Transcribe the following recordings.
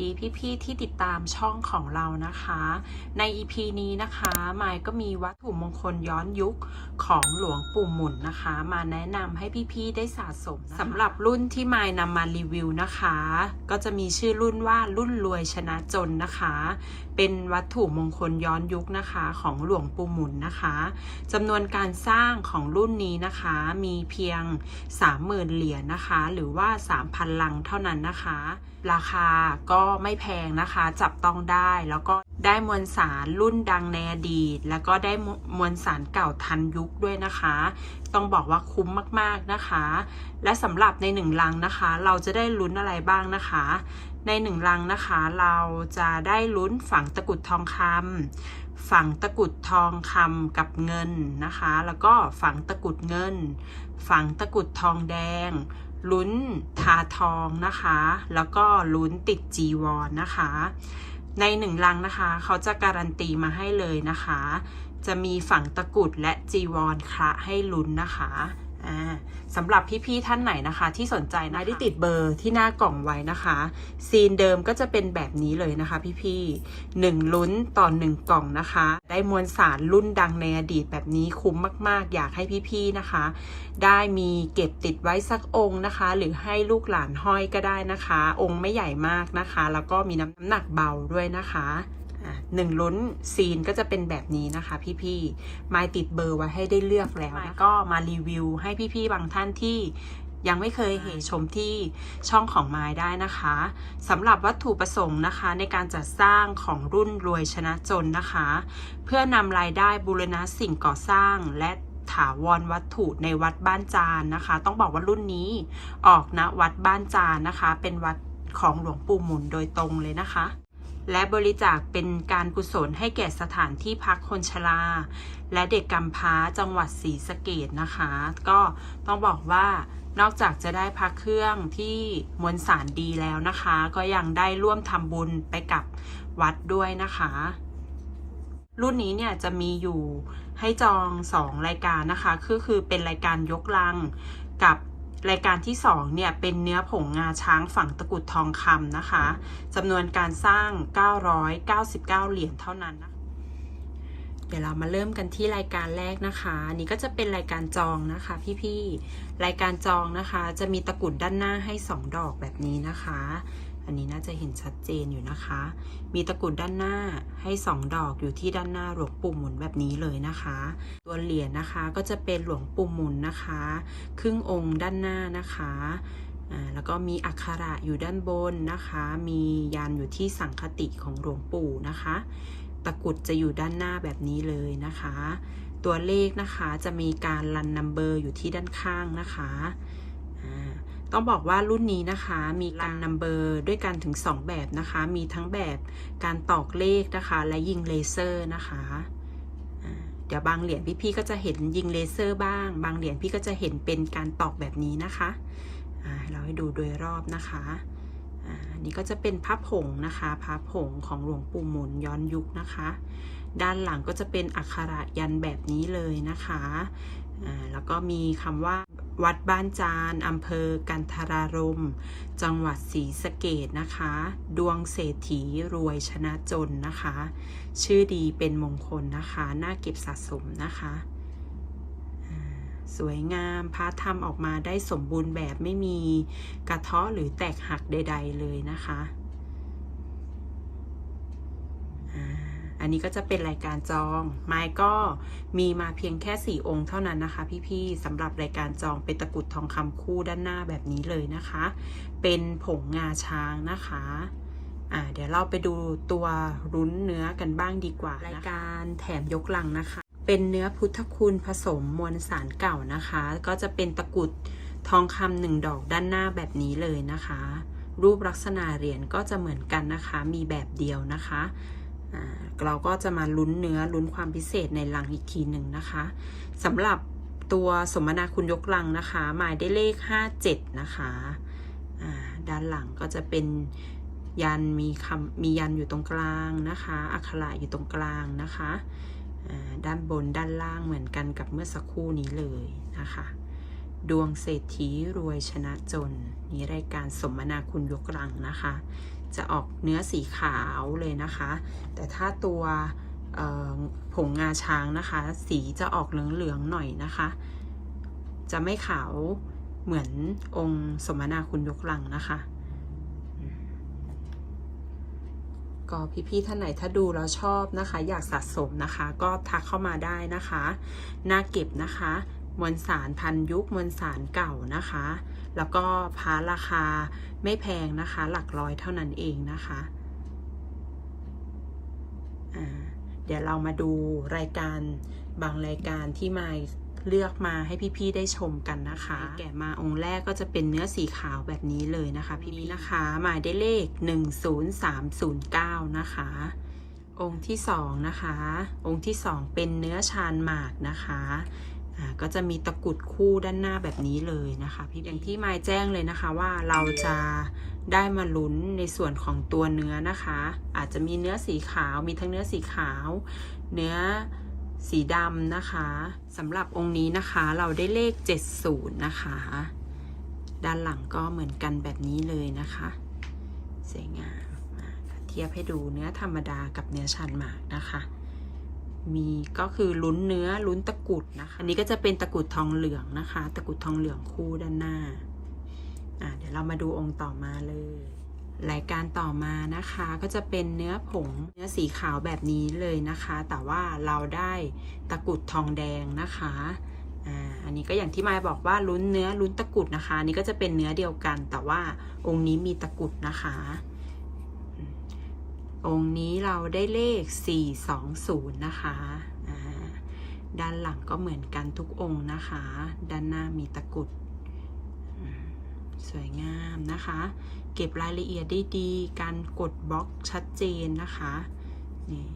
ดีพี่ๆที่ติดตามช่องของเรานะคะ ใน EP นี้นะคะมายก็มีวัตถุมงคลย้อนยุคของหลวงปู่หมุนนะคะ มาแนะนำให้พี่ๆได้สะสมะะสำหรับรุ่นที่มายนำมารีวิวนะคะ ก็จะมีชื่อรุ่นว่ารุ่นรวยชนะจนนะคะ เป็นวัตถุมงคลย้อนยุคนะคะของหลวงปู่หมุนนะคะจำนวนการสร้างของรุ่นนี้นะคะมีเพียง 30,000 เหรียญนะคะ หรือว่า 3,000 ลังเท่านั้นนะคะราคาก็ไม่แพงนะคะ จับต้องได้แล้วก็ได้มวลสารรุ่นดังในอดีต แล้วก็ได้มวลสารเก่าทันยุคด้วยนะคะ ต้องบอกว่าคุ้มมากๆนะคะ และสำหรับในหนึ่งลังนะคะ เราจะได้ลุ้นอะไรบ้างนะคะ ในหนึ่งลังนะคะ เราจะได้ลุ้นฝังตะกุดทองคำฝังตะกุดทองคำกับเงินนะคะ แล้วก็ฝังตะกุดเงิน ฝังตะกุดทองแดง ลุ้นทาทองนะคะ แล้วก็ลุ้นติดจีวรนนะคะ ในหนึ่งลังนะคะ เขาจะการันตีมาให้เลยนะคะ จะมีฝังตะกรุดและจีวรคระให้ลุ้นนะคะ สำหรับพี่ๆท่านไหนนะคะ ที่สนใจนะได้ติดเบอร์ที่หน้ากล่องไว้นะคะ ซีนเดิมก็จะเป็นแบบนี้เลยนะคะ พี่ๆหนึ่งลุ้นต่อหนึ่งกล่องนะคะ ได้มวลสารรุ่นดังในอดีตแบบนี้คุ้มมากๆ อยากให้พี่ๆนะคะ ได้มีเก็บติดไว้สักองค์นะคะ หรือให้ลูกหลานห้อยก็ได้นะคะ องค์ไม่ใหญ่มากนะคะ แล้วก็มีน้ำหนักเบาด้วยนะคะอะ หนึ่งลุ้นซีนก็จะเป็นแบบนี้นะคะพี่ๆ มายติดเบอร์ไว้ให้ได้เลือกแล้วนะก็มารีวิวให้พี่ๆ บางท่านที่ยังไม่เคยเห็นชมที่ช่องของไม้ได้นะคะสำหรับวัตถุประสงค์นะคะ ในการจัดสร้างของรุ่นรวยชนะจนนะคะ เพื่อนำรายได้บูรณะสิ่งก่อสร้างและถาวรวัตถุในวัดบ้านจานนะคะ ต้องบอกว่ารุ่นนี้ออกณวัดบ้านจานนะคะ เป็นวัดของหลวงปู่หมุนโดยตรงเลยนะคะ และบริจาคเป็นการกุศลให้แก่สถานที่พักคนชรา และเด็กกำพร้าจังหวัดศรีสะเกดนะคะ ก็ต้องบอกว่านอกจากจะได้พักเครื่องที่มวลสารดีแล้วนะคะ ก็ยังได้ร่วมทำบุญไปกับวัดด้วยนะคะ รุ่นนี้เนี่ยจะมีอยู่ให้จอง 2 รายการนะคะ คือคือเป็นรายการยกลังกับ รายการที่2เนี่ยเป็นเนื้อผงงาช้างฝังตะกุดทองคำนะคะจำนวนการสร้าง 999 เหรียญเท่านั้นนะเดี๋ยวเรามาเริ่มกันที่รายการแรกนะคะอันนี้ก็จะเป็นรายการจองนะคะพี่ๆรายการจองนะคะ จะมีตะกุดด้านหน้าให้ 2 ดอกแบบนี้นะคะ อันนี้น่าจะเห็นชัดเจนอยู่นะคะ มีตะกรุดด้านหน้าให้ 2 ดอกอยู่ที่ด้านหน้าหลวงปู่หมุนแบบนี้เลยนะคะ ตัวเหรียญนะคะก็จะเป็นหลวงปู่หมุนนะคะ ครึ่งองค์ด้านหน้านะคะแล้วก็มีอักขระอยู่ด้านบนนะคะ มียันอยู่ที่สังคติของหลวงปู่นะคะ ตะกรุดจะอยู่ด้านหน้าแบบนี้เลยนะคะ ตัวเลขนะคะจะมีการรันนัมเบอร์อยู่ที่ด้านข้างนะคะ ต้องบอกว่ารุ่นนี้นะคะมีการนัมเบอร์ด้วยกันถึง 2 แบบนะคะ มีทั้งแบบการตอกเลขนะคะ และยิงเลเซอร์นะคะอ่าเดี๋ยวบางเหรียญพี่ๆก็จะเห็นยิงเลเซอร์บ้าง บางเหรียญพี่ก็จะเห็นเป็นการตอกแบบนี้นะคะอ่าเราให้ดูโดยรอบนะคะอ่าอันนี้ก็จะเป็นพระผงนะคะพระผงของหลวงปู่หมุนย้อนยุคนะคะ ด้านหลังก็จะเป็นอักขระยันแบบนี้เลยนะคะอ่าแล้วก็มีคำว่า วัดบ้านจานอำเภอกันทรารม จังหวัดศรีสะเกดนะคะ ดวงเศรษฐีรวยชนะจนนะคะ ชื่อดีเป็นมงคลนะคะ น่าเก็บสะสมนะคะ สวยงามพระทำออกมาได้สมบูรณ์แบบไม่มีกระเทาะหรือแตกหักใด ๆ เลยนะคะอ่า อันนี้ก็จะเป็นรายการจอง ไม้ก็มีมาเพียงแค่ 4 องค์เท่านั้นนะคะ พี่ๆสำหรับรายการจองเป็นตะกุดทองคำคู่ด้านหน้าแบบนี้เลยนะคะ เป็นผงงาช้างนะคะอ่าเดี๋ยวเราไปดูตัวรุ้นเนื้อกันบ้างดีกว่า รายการแถมยกลังนะคะ เป็นเนื้อพุทธคุณผสมมวลสารเก่านะคะ ก็จะเป็นตะกุดทองคำหนึ่งดอกด้านหน้าแบบนี้เลยนะคะ รูปลักษณะเหรียญก็จะเหมือนกันนะคะ มีแบบเดียวนะคะ เราก็จะมาลุ้นเนื้อลุ้นความพิเศษในลังอีกทีหนึ่งนะคะสำหรับตัวสมนาคุณยกลังนะคะ หมายได้เลข 57 นะคะด้านหลังก็จะเป็นยันมีคำมียันอยู่ตรงกลางนะคะ อักขระอยู่ตรงกลางนะคะด้านบนด้านล่างเหมือนกันกับเมื่อสักครู่นี้เลยนะคะ ดวงเศรษฐีรวยชนะจนนี่รายการสมนาคุณยกรังนะคะ จะออกเนื้อสีขาวเลยนะคะ แต่ถ้าตัวผงงาช้างนะคะ สีจะออกเหลืองๆหน่อยนะคะ จะไม่ขาวเหมือนองค์สมนาคุณยกลังนะคะก็พี่ๆท่านไหนถ้าดูแล้วชอบนะคะ อยากสะสมนะคะ ก็ทักเข้ามาได้นะคะน่าเก็บนะคะ มวลสารพันยุคมวลสารเก่านะคะ แล้วก็พาราคาไม่แพงนะคะ หลักร้อยเท่านั้นเองนะคะเดี๋ยวเรามาดูรายการบางรายการที่มาเลือกมาให้พี่ๆได้ชมกันนะคะ แกะมาองค์แรกก็จะเป็นเนื้อสีขาวแบบนี้เลยนะคะ พี่ๆนะคะหมายได้เลข 10309 นะคะ องค์ที่สองนะคะ องค์ที่สองเป็นเนื้อชานหมากนะคะ ก็จะมีตะกุดคู่ด้านหน้าแบบนี้เลยนะคะพี่อย่างที่มายแจ้งเลยนะคะว่าเราจะได้มาลุ้นในส่วนของตัวเนื้อนะคะ อาจจะมีเนื้อสีขาวมีทั้งเนื้อสีขาว เนื้อสีดำนะคะสำหรับองค์นี้นะคะเราได้เลข 70 นะคะ ด้านหลังก็เหมือนกันแบบนี้เลยนะคะสวยงามเทียบให้ดูเนื้อธรรมดากับเนื้อชันหมากนะคะ มีก็คือลุ้นเนื้อลุ้นตะกุดนะคะ อันนี้ก็จะเป็นตะกุดทองเหลืองนะคะ ตะกุดทองเหลืองคู่ด้านหน้าอ่าเดี๋ยวเรามาดูองค์ต่อมาเลยรายการต่อมานะคะก็จะเป็นเนื้อผงเนื้อสีขาวแบบนี้เลยนะคะ แต่ว่าเราได้ตะกุดทองแดงนะคะอ่าอันนี้ก็อย่างที่มายบอกว่าลุ้นเนื้อลุ้นตะกุดนะคะ อันนี้ก็จะเป็นเนื้อเดียวกัน แต่ว่าองค์นี้มีตะกุดนะคะ องค์นี้เราได้เลข 420 นะคะด้านหลังก็เหมือนกันทุกองค์นะคะ ด้านหน้ามีตะกุด สวยงามนะคะ เก็บรายละเอียดได้ดี การกดบล็อกชัดเจนนะคะนี่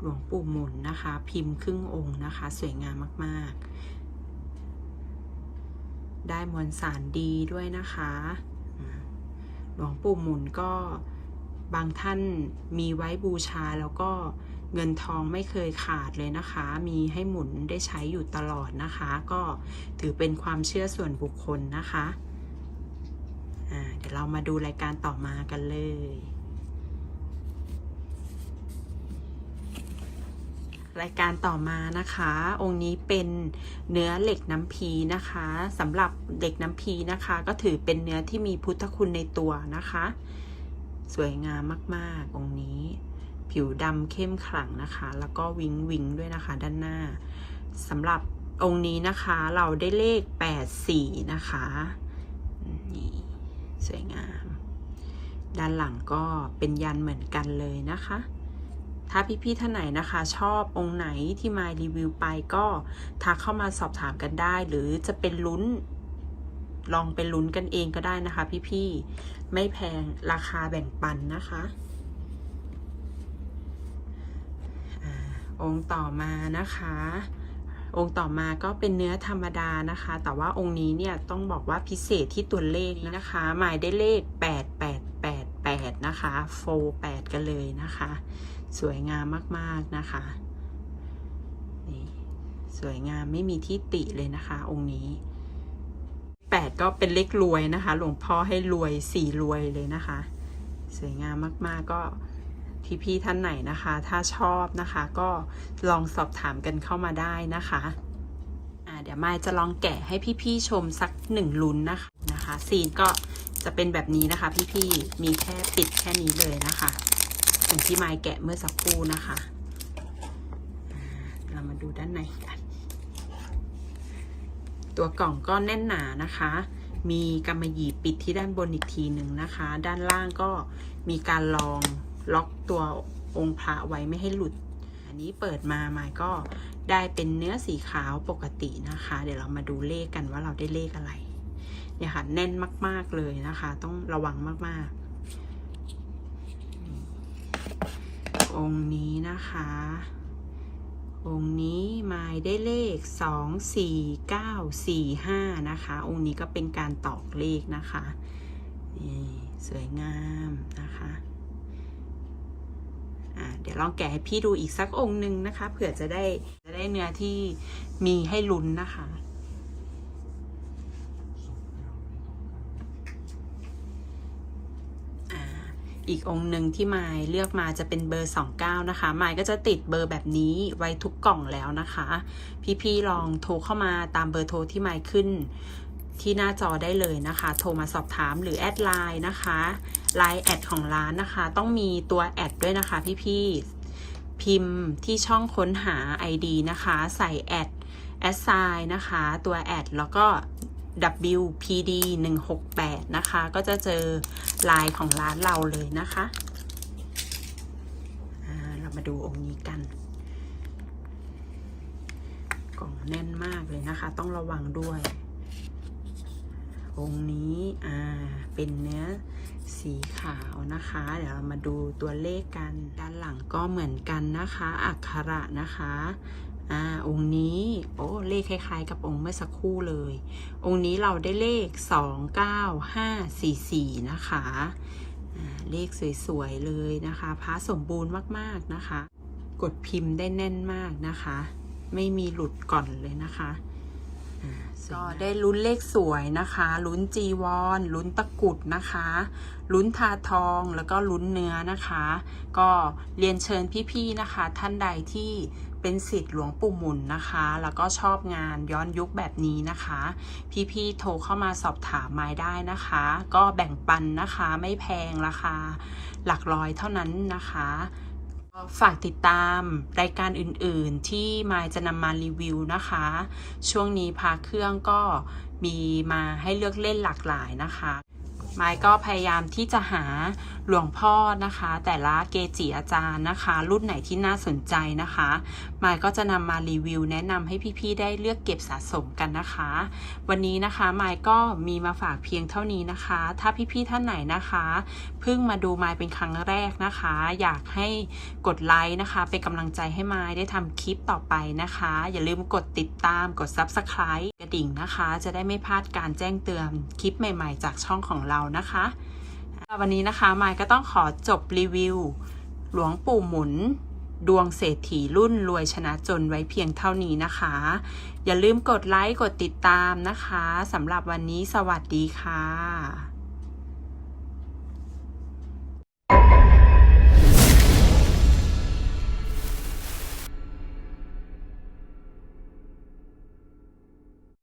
หลวงปู่หมุนนะคะ พิมพ์ครึ่งองค์นะคะ สวยงามมากๆ ได้มวลสารดีด้วยนะคะ หลวงปู่หมุนก็ บางท่านมีไว้บูชาแล้วก็เงินทองไม่เคยขาดเลยนะคะ มีให้หมุนได้ใช้อยู่ตลอดนะคะ ก็ถือเป็นความเชื่อส่วนบุคคลนะคะเดี๋ยวเรามาดูรายการต่อมากันเลย รายการต่อมานะคะ องค์นี้เป็นเนื้อเหล็กน้ำพีนะคะสำหรับเหล็กน้ำพีนะคะ ก็ถือเป็นเนื้อที่มีพุทธคุณในตัวนะคะ สวยงามมากๆ องค์นี้ ผิวดำเข้มขลังนะคะ แล้วก็วิงวิงด้วยนะคะ ด้านหน้าสำหรับองค์นี้นะคะเราได้เลข 84 นะคะนี่สวยงาม ด้านหลังก็เป็นยันเหมือนกันเลยนะคะ ถ้าพี่ๆท่านไหนนะคะ ชอบองค์ไหนที่มารีวิวไปก็ทักเข้ามาสอบถามกันได้ หรือจะเป็นลุ้น ลองเป็นลุ้นกันเองก็ได้นะคะ พี่ๆ ไม่แพงราคาแบ่งปันนะคะอาองค์ต่อมานะคะ องค์ต่อมาก็เป็นเนื้อธรรมดานะคะ แต่ว่าองค์นี้เนี่ยต้องบอกว่าพิเศษที่ตัวเลขนะคะ หมายได้เลข 8888 นะคะโฟ8กันเลยนะคะ สวยงามมากๆนะคะนี่สวยงามไม่มีที่ติเลยนะคะ องค์นี้ 8 ก็เป็นเลขรวยนะคะ หลวงพ่อให้รวยสี่รวยเลยนะคะ สวยงามมากๆก็พี่ๆท่านไหนนะคะ ถ้าชอบนะคะ ก็ลองสอบถามกันเข้ามาได้นะคะอ่าเดี๋ยวมาจะลองแกะให้พี่ๆชมสักหนึ่งลุ้นนะคะนะคะซีนก็จะเป็นแบบนี้นะคะ พี่ๆมีแค่ปิดแค่นี้เลยนะคะอย่างที่มายแกะเมื่อสักครู่นะคะ เรามาดูด้านในกัน ตัวกล่องก็แน่นหนานะคะ มีกำมะหยี่ปิดที่ด้านบนอีกทีหนึ่งนะคะ ด้านล่างก็มีการลองล็อกตัวองค์พระไว้ไม่ให้หลุด อันนี้เปิดมาหมายก็ได้เป็นเนื้อสีขาวปกตินะคะ เดี๋ยวเรามาดูเลขกันว่าเราได้เลขอะไร เนี่ยค่ะแน่นมาก ๆเลยนะคะ ต้องระวังมากๆ องค์นี้นะคะ องค์นี้หมายได้เลข 2 4 9 4 5 นะคะ องค์นี้ก็เป็นการตอกเลขนะคะนี่สวยงามนะคะอ่าเดี๋ยวลองแกะให้พี่ดูอีกสักองค์หนึ่งนะคะเผื่อจะได้จะได้เนื้อที่มีให้ลุ้นนะคะ อีกองค์หนึ่งที่ไมายเลือกมาจะเป็นเบอร์ 29 นะคะไมายก็จะติดเบอร์แบบนี้ไว้ทุกกล่องแล้วนะคะ พี่ๆลองโทรเข้ามาตามเบอร์โทรที่ไมายขึ้นที่หน้าจอได้เลยนะคะ โทรมาสอบถามหรือแอดไลน์นะคะไลน์แอดของร้านนะคะ ต้องมีตัวแอดด้วยนะคะ พี่ๆพิมพ์ที่ช่องค้นหา ID นะคะ ใส่แอดแอดไซน์นะคะ ตัวแอดแล้วก็ WPD 168นะคะ ก็จะเจอลน์ของร้านเราเลยนะคะเรามาดูองค์นี้กัน กล่องแน่นมากเลยนะคะ ต้องระวังด้วย องค์นี้อ่าเป็นเนื้อสีขาวนะคะ เดี๋ยวเรามาดูตัวเลขกัน ด้านหลังก็เหมือนกันนะคะ อักขระนะคะ อ่าองค์นี้โอ้เลขคล้ายๆ กับองค์เมื่อสักครู่เลย องค์นี้เราได้เลข 29544 นะคะเลขสวยๆเลยนะคะพระสมบูรณ์มากๆนะคะ กดพิมพ์ได้แน่นมากนะคะ ไม่มีหลุดก่อนเลยนะคะก็ได้ลุ้นเลขสวยนะคะลุ้นจีวรลุ้นตะกุดนะคะลุ้นทาทองแล้วก็ลุ้นเนื้อนะคะ ก็เรียนเชิญพี่ๆนะคะ ท่านใดที่ เป็นสิทธิ์หลวงปู่หมุนนะคะ แล้วก็ชอบงานย้อนยุคแบบนี้นะคะ พี่ๆโทรเข้ามาสอบถามไม้ได้นะคะ ก็แบ่งปันนะคะไม่แพงราคาหลักร้อยเท่านั้นนะคะฝากติดตามรายการอื่นๆ ที่มายจะนำมารีวิวนะคะ ช่วงนี้พาเครื่องก็มีมาให้เลือกเล่นหลากหลายนะคะ ไม้ก็พยายามที่จะหาหลวงพ่อนะคะ แต่ละเกจิอาจารย์นะคะ รุ่นไหนที่น่าสนใจนะคะไม้ก็จะนำมารีวิว แนะนำให้พี่ๆได้เลือกเก็บสะสมกันนะคะ วันนี้นะคะไม้ก็มีมาฝากเพียงเท่านี้นะคะ ถ้าพี่ๆท่านไหนนะคะเพิ่งมาดูไม้เป็นครั้งแรกนะคะ อยากให้กดไลค์นะคะ เป็นกำลังใจให้ไม้ได้ทำคลิปต่อไปนะคะ อย่าลืมกดติดตามกด Subscribe กระดิ่งนะคะ จะได้ไม่พลาดการแจ้งเตือนคลิปใหม่ ๆ จากช่องของเรานะคะ วันนี้นะคะมายก็ต้องขอจบรีวิว หลวงปู่หมุน ดวงเศรษฐีรุ่นรวยชนะจนไว้เพียงเท่านี้นะคะ อย่าลืมกดไลค์ กดติดตามนะคะสำหรับวันนี้สวัสดีค่ะ